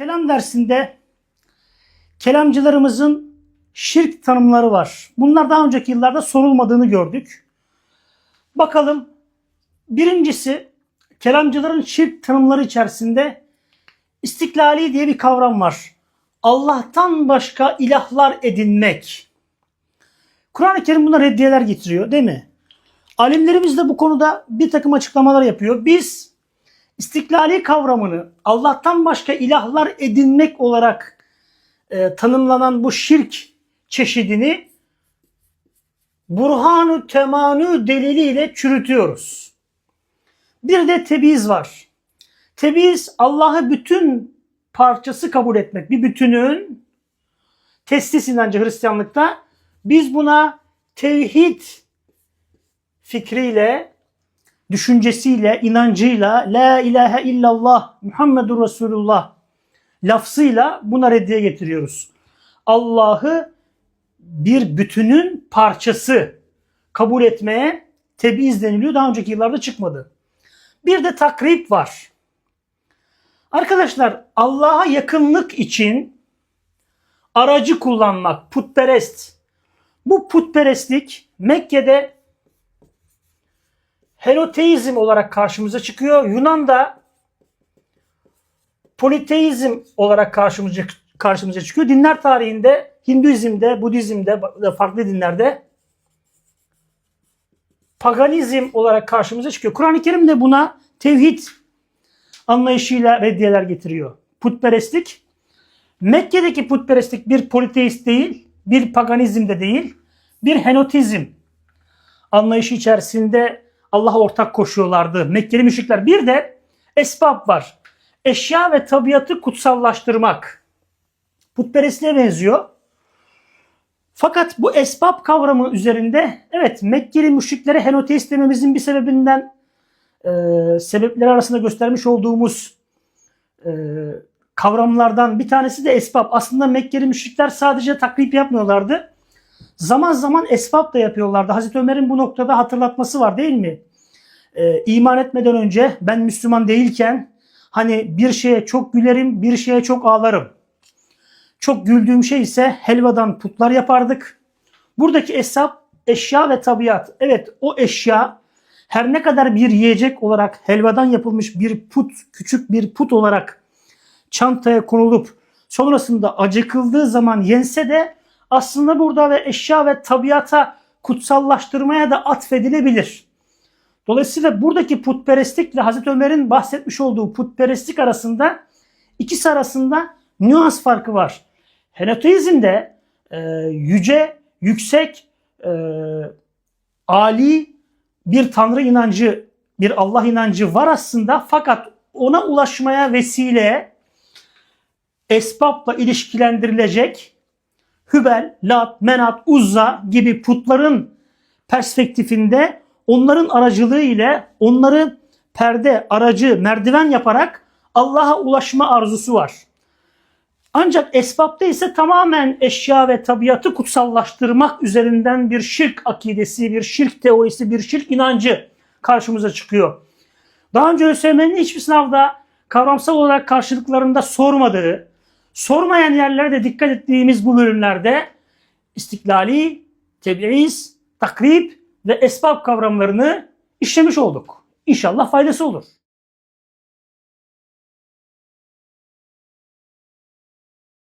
Kelam dersinde kelamcılarımızın şirk tanımları var. Bunlar daha önceki yıllarda sorulmadığını gördük. Bakalım birincisi kelamcıların şirk tanımları içerisinde istiklali diye bir kavram var. Allah'tan başka ilahlar edinmek. Kur'an-ı Kerim buna reddiyeler getiriyor değil mi? Alimlerimiz de bu konuda bir takım açıklamalar yapıyor. Biz istiklali kavramını Allah'tan başka ilahlar edinmek olarak e, tanımlanan bu şirk çeşidini burhanu temanü deliliyle çürütüyoruz. Bir de tebiz var. Tebiz Allah'ı bütün parçası kabul etmek. Bir bütünün testis inancı Hristiyanlıkta biz buna tevhid fikriyle, düşüncesiyle, inancıyla La ilahe illallah Muhammedur Resulullah lafzıyla buna reddiye getiriyoruz. Allah'ı bir bütünün parçası kabul etmeye tebiz deniliyor. Daha önceki yıllarda çıkmadı. Bir de takrip var. Arkadaşlar Allah'a yakınlık için aracı kullanmak, putperest. Bu putperestlik Mekke'de henoteizm olarak karşımıza çıkıyor. Yunan'da politeizm olarak karşımıza karşımıza çıkıyor. Dinler tarihinde Hinduizm'de, Budizm'de, farklı dinlerde paganizm olarak karşımıza çıkıyor. Kur'an-ı Kerim de buna tevhid anlayışıyla reddiyeler getiriyor. Putperestlik Mekke'deki putperestlik bir politeist değil, bir paganizm de değil, bir henotizm anlayışı içerisinde Allah'a ortak koşuyorlardı Mekkeli müşrikler. Bir de esbab var. Eşya ve tabiatı kutsallaştırmak. Putperestliğe benziyor. Fakat bu esbab kavramı üzerinde evet Mekkeli müşriklere henoteist dememizin bir sebebinden e, sebepler arasında göstermiş olduğumuz e, kavramlardan bir tanesi de esbab. Aslında Mekkeli müşrikler sadece taklip yapmıyorlardı. Zaman zaman esbab da yapıyorlardı. Hazreti Ömer'in bu noktada hatırlatması var değil mi? Ee, iman etmeden önce ben Müslüman değilken hani bir şeye çok gülerim, bir şeye çok ağlarım. Çok güldüğüm şey ise helvadan putlar yapardık. Buradaki hesap eşya ve tabiat. Evet o eşya her ne kadar bir yiyecek olarak helvadan yapılmış bir put, küçük bir put olarak çantaya konulup sonrasında acıkıldığı zaman yense de aslında burada ve eşya ve tabiata kutsallaştırmaya da atfedilebilir. Dolayısıyla buradaki putperestlikle Hazreti Ömer'in bahsetmiş olduğu putperestlik arasında ikisi arasında nüans farkı var. Henoteizmde e, yüce, yüksek, e, ali bir tanrı inancı, bir Allah inancı var aslında fakat ona ulaşmaya vesile esbabla ilişkilendirilecek Hübel, Lat, Menat, Uzza gibi putların perspektifinde onların aracılığı ile onları perde, aracı, merdiven yaparak Allah'a ulaşma arzusu var. Ancak esbabda ise tamamen eşya ve tabiatı kutsallaştırmak üzerinden bir şirk akidesi, bir şirk teorisi, bir şirk inancı karşımıza çıkıyor. Daha önce ÖSYM'nin hiçbir sınavda kavramsal olarak karşılıklarında sormadığı, sormayan yerlerde dikkat ettiğimiz bu bölümlerde istiklali, tebiiz, takrib ve esbab kavramlarını işlemiş olduk. İnşallah faydası olur.